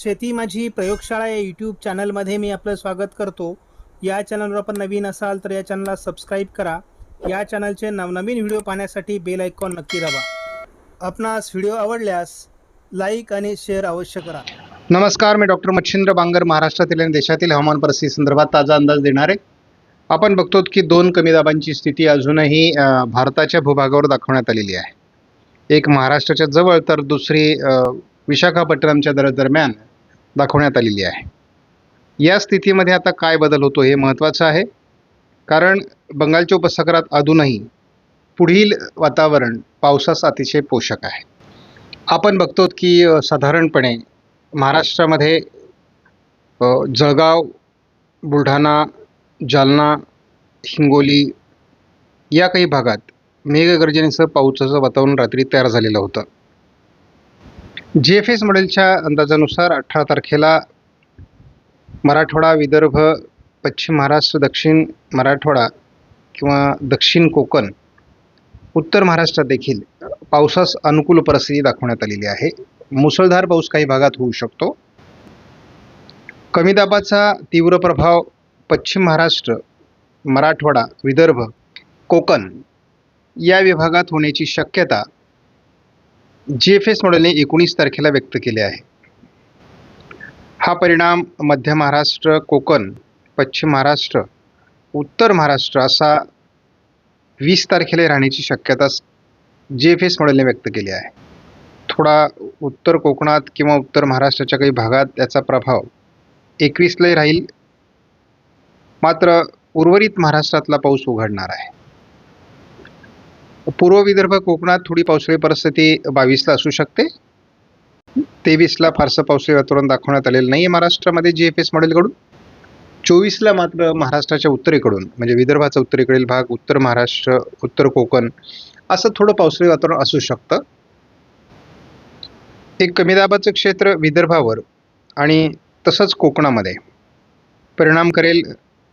शेती माझी प्रयोगशाळा या यूट्यूब चॅनलमध्ये मी आपलं स्वागत करतो. या चॅनलवर आपण नवीन असाल तर या चॅनलला सबस्क्राईब करा. या चॅनलचे नवनवीन व्हिडिओ पाहण्यासाठी बेल आयकॉन नक्की दाबा. आपणास व्हिडिओ आवडल्यास लाईक आणि शेअर अवश्य करा. नमस्कार मी डॉक्टर मच्छिंद्र बांगर महाराष्ट्रातील आणि देशातील हवामान परिस्थिती संदर्भात ताजा अंदाज देणार. आहे आपण बघतो की दोन कमी दाबांची स्थिती अजूनही भारताच्या भूभागावर दाखवण्यात आलेली आहे. एक महाराष्ट्राच्या जवळ तर दुसरी विशाखापट्टणमच्या दर दरम्यान दाखवण्यात आलेली आहे. या स्थितीमध्ये आता काय बदल होतो हे महत्त्वाचं आहे. कारण बंगालच्या उपसागरात अजूनही पुढील वातावरण पावसास अतिशय पोषक आहे. आपण बघतो की साधारणपणे महाराष्ट्रामध्ये जळगाव बुलढाणा जालना हिंगोली या काही भागात मेघगर्जनेसह पावसाचं वातावरण रात्री तयार झालेलं होतं. जी एफ एस मॉडेलच्या अंदाजानुसार अठरा तारखेला मराठवाडा विदर्भ पश्चिम महाराष्ट्र दक्षिण मराठवाडा किंवा दक्षिण कोकण उत्तर महाराष्ट्रात देखील पावसास अनुकूल परिस्थिती दाखवण्यात आलेली आहे. मुसळधार पाऊस काही भागात होऊ शकतो. कमी दाबाचा तीव्र प्रभाव पश्चिम महाराष्ट्र मराठवाडा विदर्भ कोकण या विभागात होण्याची शक्यता जी एफ एस मॉडेलने एकोणीस तारखेला व्यक्त केले आहे. हा परिणाम मध्य महाराष्ट्र कोकण पश्चिम महाराष्ट्र उत्तर महाराष्ट्र असा वीस तारखेला राहण्याची शक्यता जी एफ एस मॉडेलने व्यक्त केली आहे. थोडा उत्तर कोकणात किंवा उत्तर महाराष्ट्राच्या काही भागात त्याचा प्रभाव एकवीसलाही राहील. मात्र उर्वरित महाराष्ट्रातला पाऊस उघडणार आहे. पूर्व विदर्भ कोकणात थोडी पावसाळी परिस्थिती बावीसला असू शकते. तेवीसला फारसं पावसाळी वातावरण दाखवण्यात आलेलं नाही आहे महाराष्ट्रामध्ये जी एफ एस मॉडेलकडून. चोवीसला मात्र महाराष्ट्राच्या उत्तरेकडून म्हणजे विदर्भाचा उत्तरेकडील भाग उत्तर महाराष्ट्र उत्तर कोकण असं थोडं पावसाळी वातावरण असू शकतं. एक कमी दाबाचं क्षेत्र विदर्भावर आणि तसंच कोकणामध्ये परिणाम करेल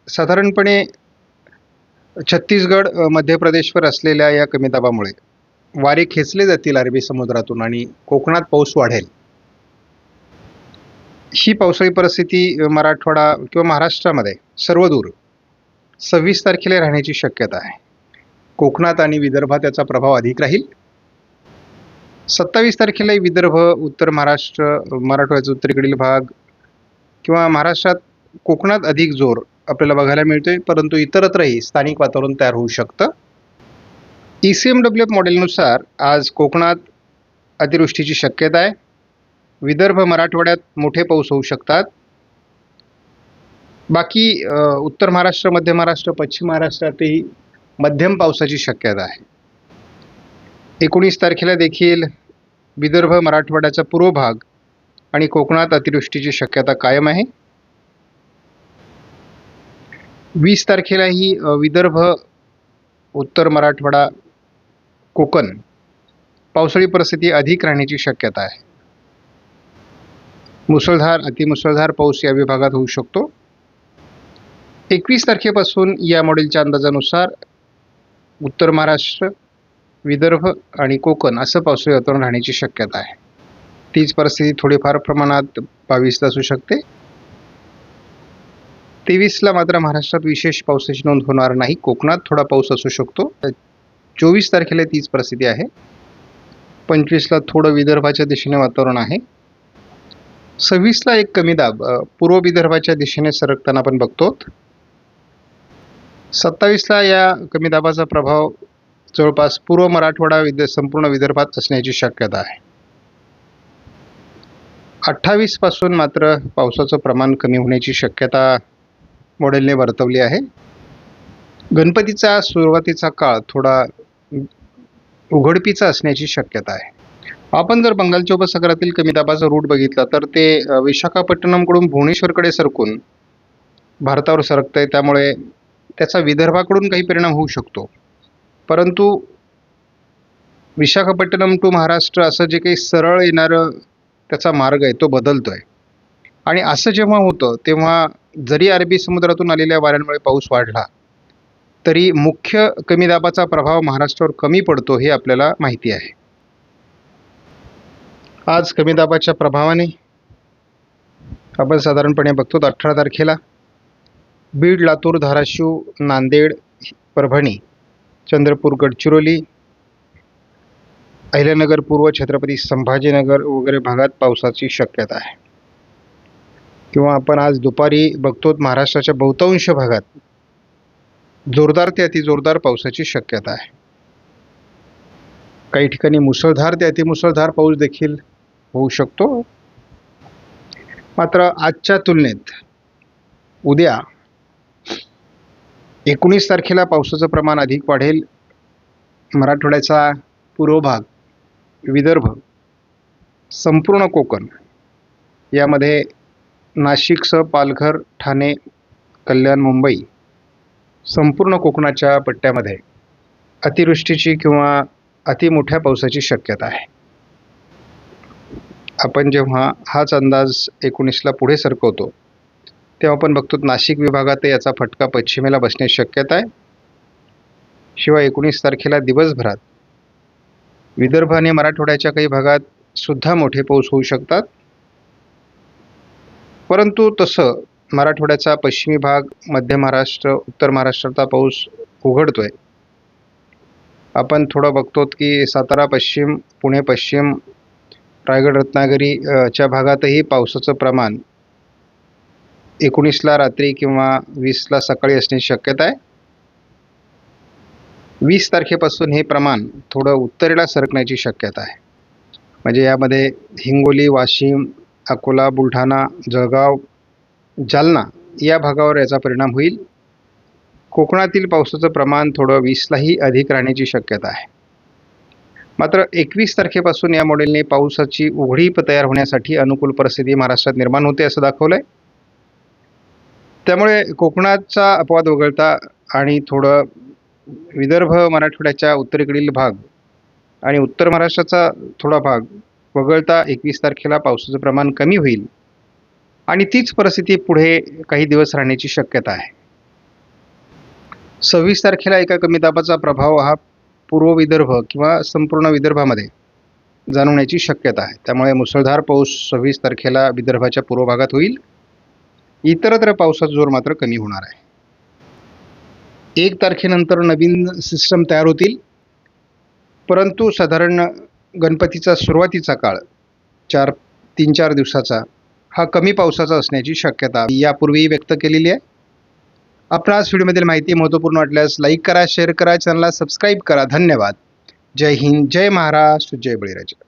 साधारणपणे छत्तीसगड मध्य प्रदेशवर असलेल्या या कमी दाबामुळे वारे खेचले जातील अरबी समुद्रातून आणि कोकणात पाऊस वाढेल. ही पावसाळी परिस्थिती मराठवाडा किंवा महाराष्ट्रामध्ये सर्वदूर सव्वीस तारखेला राहण्याची शक्यता आहे. कोकणात आणि विदर्भात त्याचा प्रभाव अधिक राहील. सत्तावीस तारखेला विदर्भ उत्तर महाराष्ट्र मराठवाड्याचा उत्तरेकडील भाग किंवा महाराष्ट्रात कोकणात अधिक जोर आपल्याला बघायला मिळते परंतु इतरत्रही स्थानिक वातावरण तयार होऊ शकतं. E C M W F मॉडेलनुसार आज कोकणात अतिवृष्टीची शक्यता आहे. विदर्भ मराठवाड्यात मोठे पाऊस होऊ शकतात. बाकी उत्तर महाराष्ट्र मध्य महाराष्ट्र पश्चिम महाराष्ट्रातही मध्यम पावसाची शक्यता आहे. एकोणीस तारखेला देखील विदर्भ मराठवाड्याचा पूर्व भाग आणि कोकणात अतिवृष्टीची शक्यता कायम आहे. वीस तारखेलाही विदर्भ उत्तर मराठवाडा कोकण पावसाळी परिस्थिती अधिक राहण्याची शक्यता आहे. मुसळधार अतिमुसळधार पाऊस या विभागात होऊ शकतो. एकवीस तारखेपासून या मॉडेलच्या अंदाजानुसार उत्तर महाराष्ट्र विदर्भ आणि कोकण असं पावसाळी वातावरण राहण्याची शक्यता आहे. तीच परिस्थिती थोडीफार प्रमाणात बावीसला असू शकते. तेवीसला मात्र महाराष्ट्रात विशेष पावसाची नोंद होणार नाही. कोकणात थोडा पाऊस असू शकतो. चोवीस तारखेला तीच परिस्थिती आहे. पंचवीसला थोडं विदर्भाच्या दिशेने वातावरण आहे. सव्वीसला एक कमी दाब. पूर्व विदर्भाच्या दिशेने सरकताना आपण बघतो सत्तावीसला या कमी दाबाचा प्रभाव जवळपास पूर्व मराठवाडा विद संपूर्ण विदर्भात असण्याची शक्यता आहे. अठ्ठावीसपासून मात्र पावसाचं प्रमाण कमी होण्याची शक्यता मॉडेलने वर्तवली आहे. गणपतीचा सुरुवातीचा काळ थोडा उघडपीचा असण्याची शक्यता आहे. आपण जर बंगालच्या उपसागरातील कमी दाबाचा रूट बघितला तर ते विशाखापट्टणमकडून भुवनेश्वरकडे सरकून भारतावर सरकतं आहे त्यामुळे त्याचा विदर्भाकडून काही परिणाम होऊ शकतो. परंतु विशाखापट्टणम टू महाराष्ट्र असं जे काही सरळ येणारं त्याचा मार्ग आहे तो बदलतो आहे आणि असं जेव्हा होतं तेव्हा जरी अरबी समुद्रातून आलेल्या वाऱ्यांमुळे पाऊस वाढला तरी मुख्य कमी दाबाचा प्रभाव महाराष्ट्रावर कमी पडतो हे आपल्याला माहिती आहे. आज कमी दाबाच्या प्रभावाने आपण साधारणपणे बघतो अठरा तारखेला बीड लातूर धाराशिव नांदेड परभणी चंद्रपूर गडचिरोली अहिल्यानगर पूर्व छत्रपती संभाजीनगर वगैरे भागात पावसाची शक्यता आहे. किंवा आपण आज दुपारी बघतो महाराष्ट्राच्या बहुतांश भागात जोरदार ते अतिजोरदार पावसाची शक्यता आहे. काही ठिकाणी मुसळधार ते अतिमुसळधार पाऊस देखील होऊ शकतो. मात्र आजच्या तुलनेत उद्या एकोणीस तारखेला पावसाचं प्रमाण अधिक वाढेल. मराठवाड्याचा पूर्व भाग विदर्भ संपूर्ण कोकण यामध्ये नाशिकसह पालघर ठाणे कल्याण मुंबई संपूर्ण कोकणाच्या पट्ट्यामध्ये अतिवृष्टीची किंवा अतिमोठ्या पावसाची शक्यता आहे. आपण जेव्हा हाच अंदाज एकोणीसला पुढे सरकवतो तेव्हा आपण बघतो नाशिक विभागात याचा फटका पश्चिमेला बसण्याची शक्यता आहे. शिवाय एकोणीस तारखेला दिवसभरात विदर्भ आणि मराठवाड्याच्या काही भागात सुद्धा मोठे पाऊस होऊ शकतात. परंतु तसं मराठवाड्याचा पश्चिमी भाग मध्य महाराष्ट्र उत्तर महाराष्ट्राचा पाऊस उघडतोय. आपण थोडं बघतो की सातारा पश्चिम पुणे पश्चिम रायगड रत्नागिरी च्या भागातही पावसाचं प्रमाण एकोणीसला रात्री किंवा वीसला सकाळी असण्याची शक्यता आहे. वीस तारखेपासून हे प्रमाण थोडं उत्तरेला सरकण्याची शक्यता आहे. म्हणजे यामध्ये हिंगोली वाशिम अकोला बुलढाणा जळगाव जालना या भागावर याचा परिणाम होईल. कोकणातील पावसाचं प्रमाण थोडं वीसलाही अधिक राहण्याची शक्यता आहे. मात्र एकवीस तारखेपासून या मॉडेलने पावसाची उघडीप तयार होण्यासाठी अनुकूल परिस्थिती महाराष्ट्रात निर्माण होते असं दाखवलं आहे त्यामुळे कोकणाचा अपवाद वगळता आणि थोडं विदर्भ मराठवाड्याच्या उत्तरेकडील भाग आणि उत्तर महाराष्ट्राचा थोडा भाग वगळता एकवीस तारखेला पावसाचं प्रमाण कमी होईल. आणि तीच परिस्थिती पुढे काही दिवस राहण्याची शक्यता आहे. सव्वीस तारखेला एका कमी दाबाचा प्रभाव हा पूर्व विदर्भ किंवा संपूर्ण विदर्भामध्ये जाणवण्याची शक्यता आहे. त्यामुळे मुसळधार पाऊस सव्वीस तारखेला विदर्भाच्या पूर्व भागात होईल. इतरत्र पावसाचा जोर मात्र कमी होणार आहे. एक तारखेनंतर नवीन सिस्टम तयार होतील. परंतु साधारण गणपतीचा सुरुवातीचा काळ चार तीन चार दिवसाचा हा कमी पावसाचा असण्याची शक्यता यापूर्वी व्यक्त केलेली आहे. आपणास व्हिडिओमधील माहिती महत्त्वपूर्ण वाटल्यास लाईक करा शेअर करा चॅनलला सबस्क्राईब करा. धन्यवाद. जय हिंद जय महाराष्ट्र जय बळीराजा.